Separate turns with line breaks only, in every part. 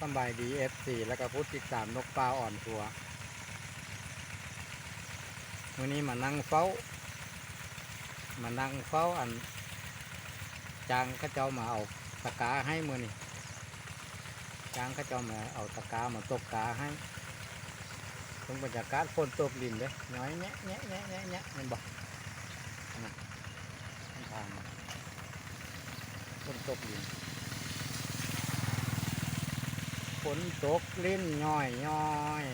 สบายดีเอฟซีแล้วก็พุทธิสามนกปลาอ่อนตัวมื่อนี้มานั่งเฝ้า มานั่งเฝ้าอันจางข้าเจ้ามาเอาตะกาให้มือนี่จางข้าเจ้ามาเอาตะกามาตกกาให้ตรงบรรยากาศฝนตกลินเลยน้อยแงะแงะแงะแงะแงะเห็นบอกนะทางฝนตกลิน ฝนตกลิ้นย่อยย่อย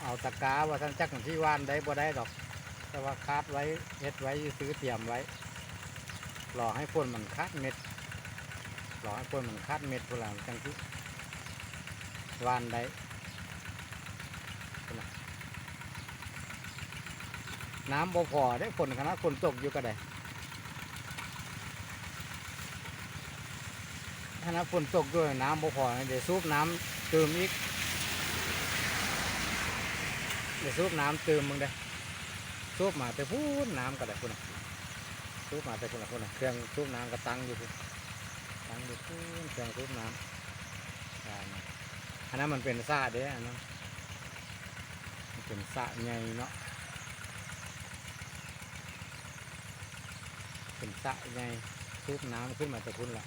เอาตะก้าว่าท่านจักของที่ว่านได้บ่ได้ดอก แต่ว่าคาดไว้เฮ็ดไว้ซื้อเตรียมไว้รอให้ฝนมันคาดเม็ดรอให้ฝนมันคาดเม็ดพลังจังที่ว่านได้น้ำบ่พอได้ฝนขนาดฝนตกอยู่ก็ได้ ถ้าน้ำฝนตกด้วยน้ำบ่พอเดี๋ยวสูบน้ำเติมอีก เดี๋ยวสูบน้ำเติมมึงได้สูบมาแต่พูดน้ำก็ได้พุ่นน่ะสูบมาแต่พุ่นน่ะพุ่นะเครื่องสูบน้ำก็ตั้งอยู่พุ่นตั้งอยู่พุ่นเครื่องสูบน้ำอันนั้นมันเป็นสระเด้อันนั้นมันเป็นสระใหญ่เนาะเป็นสระใหญ่สูบน้ำขึ้นมาแต่พุ่นละ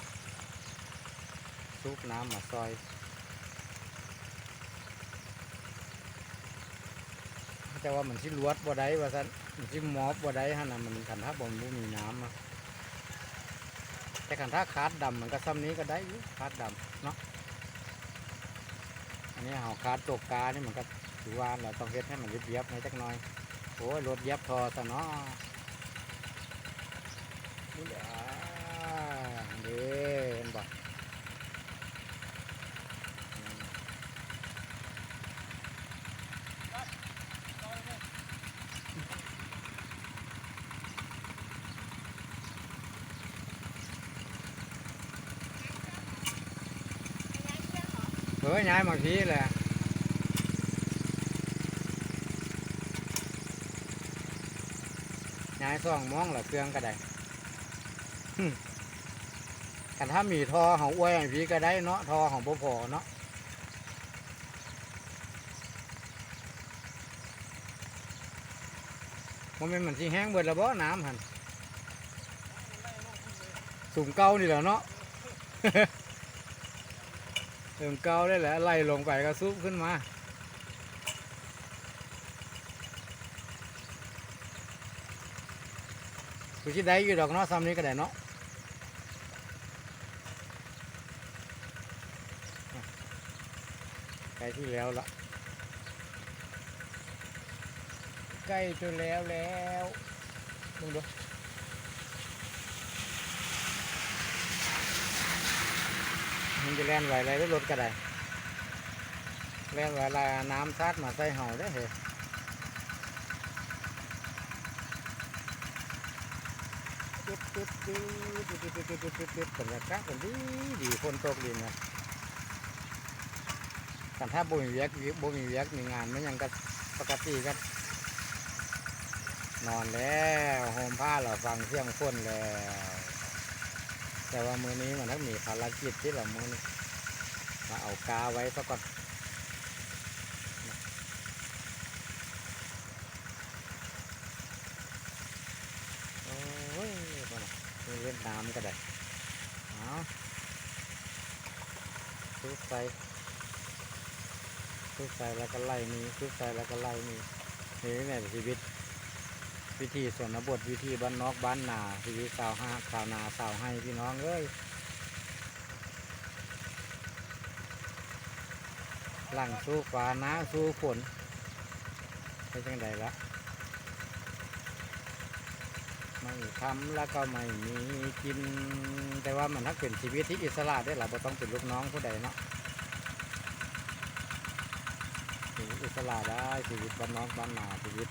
ซุปน้ำมาซอยแต่ว่ามันสิลวดบ่ได้ว่าซั่นมันสิมอบบ่ได้ฮะนะมันขันถ้าบ่มันบ่มีน้ำอะแต่ขันถ้าคาดดำมันก็ซ้ำนี้ก็ได้อยู่คาดดำเนาะอันนี้เอาคาดตกกานี่มันก็ถือว่าเราต้องเฮ็ดให้มันเรียบๆหน่อยจักหน่อยโอ้ยรถเย็บทอซะเนาะนี่เด้อเด้เห็นบ่ เฮ้ยย้ายมาทีแหละย้ายซ่องมองละเครื่องก็ได้หึกันถ้ามีทอของอ้วยให้พี่ก็ได้เนาะทอของพ่อพอเนาะมันเป็นเหมือนที่แห้งเบิดแล้วบ่น้ำหันสูงเก่านี่แหละเนาะ เติมเกาได้แหละไล่ลงไปก็ซุบขึ้นมาคือที่ได้อยู่ดอกเนาะซ้ำนี้ก็ได้เนาะใกล้ที่แล้วละใกล้จนแล้วแล้วมึงดู มันจะแล่นไหวอะไรได้รถก็ได้แล่นไหวอะไรน้ำซัดมาใส่เห่าได้เหรอจุดจุดจุดจุดจุดจุดจุดจุดจุดจุดบรรยากาศมันดีดีฝนตกดินนะแต่ถ้าบ่มีเวียกบ่มีเวียกมีงานไม่ยังก็ปกติก็นอนแล้วโฮมผ้าเราฟังเสียงฝนแล้ว แต่ว่ามือนี้มันต้องมีภารกิจที่เรามือนี้มาเอากาไว้ซะก่อนโอ้ยก่อนนะมีเล่นน้ำก็ได้เอาซุกใส่ซุกใส่แล้วก็ไล่มีซุกใส่แล้วก็ไล่มีนี่แหละชีวิต วิธีส่วนบทวิธีบ้านนอกบ้านนาชีวิตสาวห้าสาวนาสาวให้พี่น้องเอ้ยหลังสู้ฟ้าน้าสู้ฝนเป็นจังใดละไม่ทำแล้วก็ไม่มีกิน แต่ว่ามันทักเป็นชีวิตที่อิสระได้หรอบ่ต้องเป็นลูกน้องผู้ใดเนาะชีวิตอิสระได้ชีวิตบ้านนอกบ้านนาชีวิต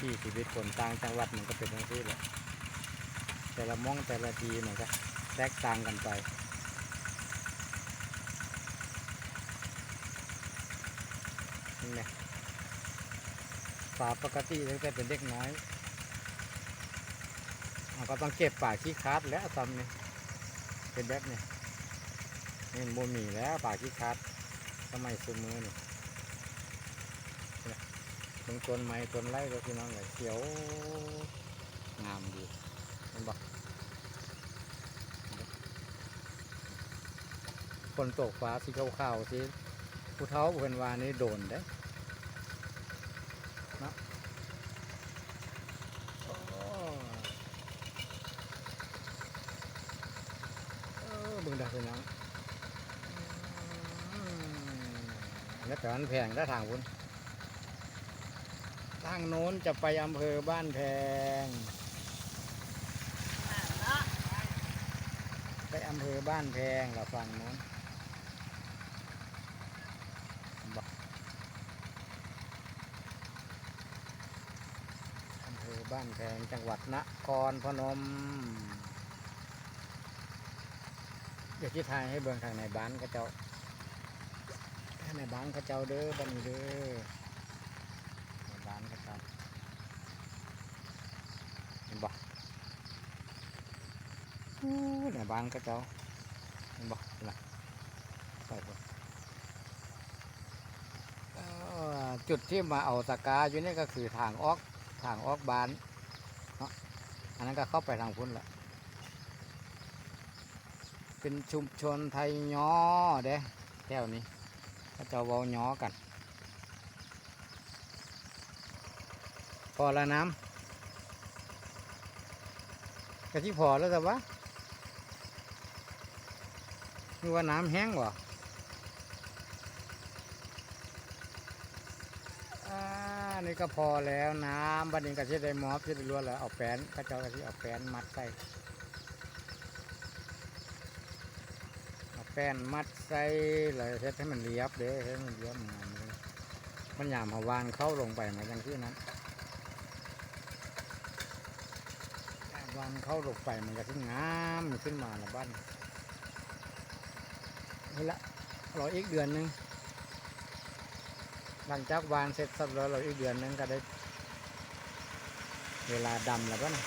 ที่ชีวิตคนต่างจังหวัดมันก็เป็นอย่างที่แหละแต่ละมองแต่ละทีมันก็แตกต่างกันไปนี่ไงฝาปกติตั้งแต่เป็นเด็กน้อยมันก็ต้องเก็บป่าขี้คาดแล้วทำนี่เป็นแบบนี้นี่มันบ่มีแล้วป่าขี้คัดสมัยสมือนี่เนี่ย เบิ่งต้นไม้ต้นไรก็พี่น้องเลยเขียวงามดีเห็นบ่ฝนตกฟ้าสีขาวๆสีผู้เท้าเพิ่นวานี่โดนเด้นะเออเบิ่งดาวพี่น้องแล้วแต่มันแพงถ้ทางคุณ ทางโน้นจะไปอำเภอบ้านแพง ไปอำเภอบ้านแพงเราฟังโน้นอำเภอบ้านแพงจังหวัดนครพนม เดี๋ยวที่ทายให้เบิ่งทางในบ้านก็เจ้าในบ้านเขาเจ้าเด้อบันนี้เด้อในบ้านเขาเจ้าเห็นบ่ อู้ในบ้านเขาเจ้าเห็นบ่เห็นไหมใส่บอ่อจุดที่มาเอาตะกร้าอยู่นี่ก็คือทางออกทางออกบ้านเนาะอันนั้นก็เข้าไปทางพุ่นละเป็นชุมชนไทยย้อเด้แถวนี้ก็จะเว้าย้อกัน พอล้วน้ำกะที่พอแล้วแต่ว่า นี่ว่าน้ำแห้งวะอ่านี่ก็พอแล้วน้ำบัดนี้ก็จะได้มอบจะได้รวนแล้วเอาแปนก็เจ้าก็ที่เอาแปนมัดใส่เอาแปนมัดใส่เลยเฮ็ดให้มันเรียบเด้ให้มันเรียบมเลยมันหยามเอาวางเข้าลงไปมาอย่างที่นั้นวางเข้าลงไปมันก็ถึงงามขึ้นมาละบ้าน นี่ละรออีกเดือนหนึงหลังจากวางเสร็จสับแล้วเราอีกเดือนหนึงก็ได้ เวลาดำแล้วก็นะ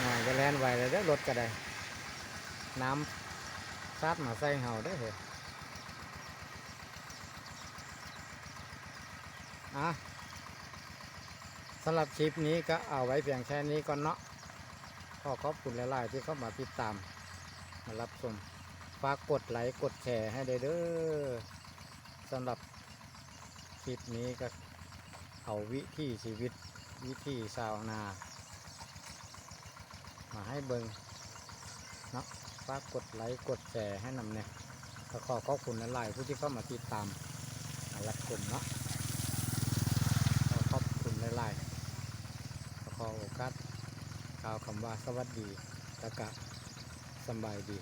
หน่อยจะแล่นไวเลยเด้อรถก็ได้ น้ำซัดมาใส่เห่าได้เหรออะสำหรับคลิปนี้ก็เอาไว้เพียงแค่นี้ก่อนเนาะขอขอบคุณหลาย ๆ ที่เข้ามาติดตาม มารับชมฝากกดไลค์กดแชร์ให้ได้เด้อสำหรับคลิปนี้ก็เอาวิถีชีวิตวิถีชาวนา มาให้เบิงเนาะฝากกดไลค์กดแชร์ให้นำเนี่ยก็ขอขอบคุณหลายๆผู้ที่เข้ามาติดตามมารับชมเนาะขอขอบคุณหลายๆขอโอกาสกล่าวคำว่าสวัสดีและก็ สำบายดี